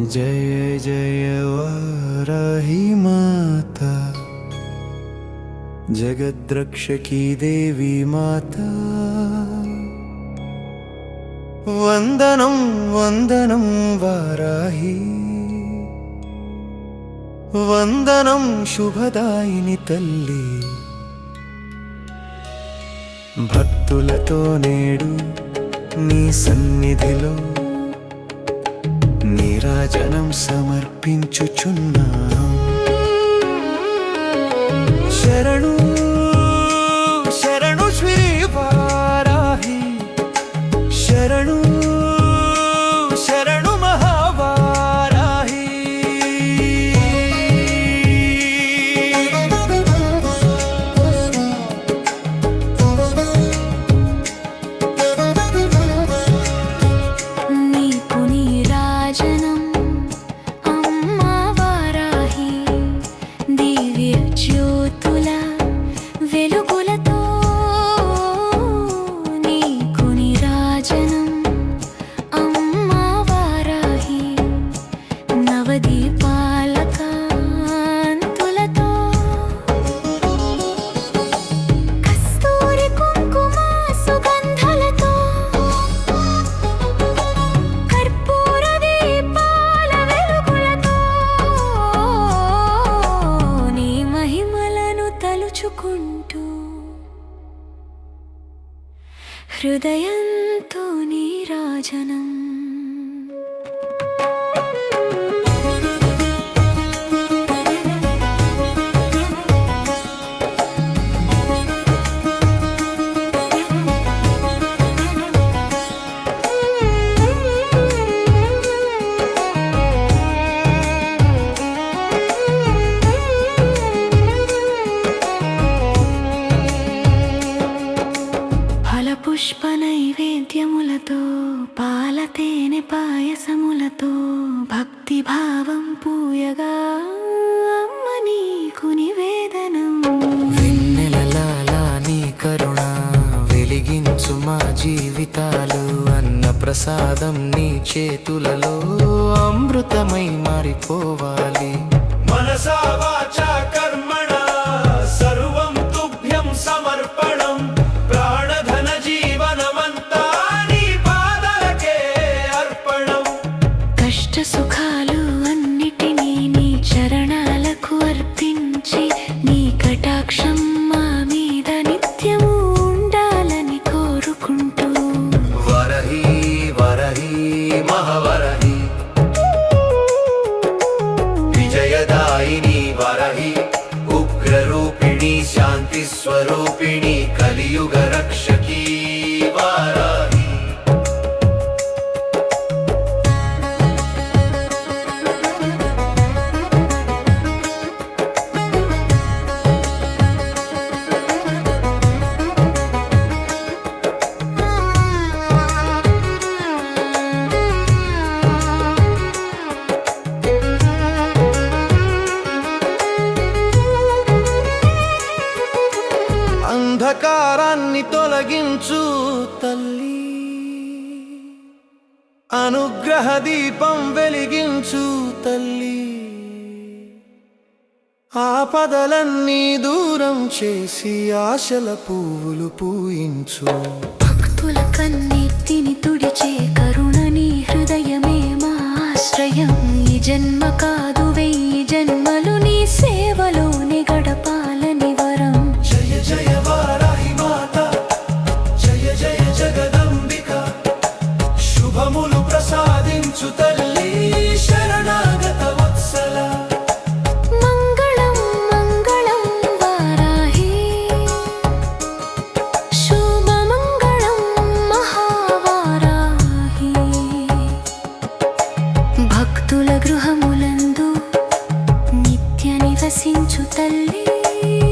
जय जय वाराही माता जगद्रक्षकी देवी माता वन्दनं वन्दनं वाराही वन्दनं शुभदायिनि तल्ली भक्तुलतो नेडु नी सन्निधिलो జనం సమర్పించుచున్నా. తలుచుకుంటూ హృదయంతో నీరాజనం. నైవేద్యములతో పాల తేనె పాయసములతో భక్తి భావం పూయగా అమ్మ నీకు నివేదనం. వెన్నెలలాలా నీ కరుణ వెలిగించు మా జీవితాలు అన్న ప్రసాదం నీ చేతులలో అమృతమై మారిపోవాలి. మనసా అంధకారాన్ని తొలగించు తల్లి. అనుగ్రహ దీపం వెలిగించు తల్లి. ఆపదలన్నీ దూరం చేసి ఆశల పువ్వులు పూయించు. భక్తుల కన్నీటిని తుడిచే కరుణ నీ హృదయమే మా ఆశ్రయం. ఈ జన్మ కాదు వెయ్యి జన్మలు నీ సేవలోనే గడపాలని వరం. జయ జయ వికసించు తల్లి.